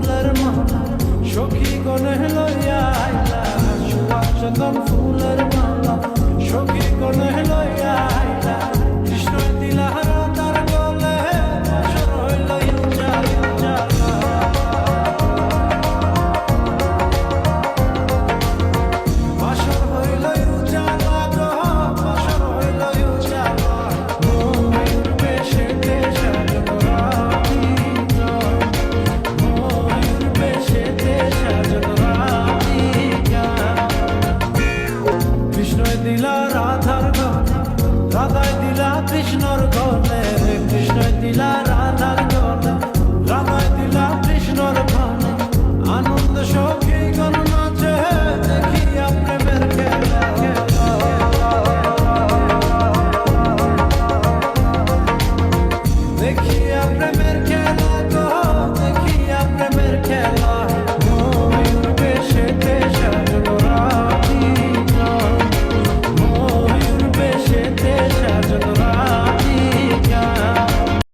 ফুলের মালা সখী গণে লইয়া আইলা সুভাষ ফুলের দিলা রাধার গান রাধায় দিলা কৃষ্ণর গান।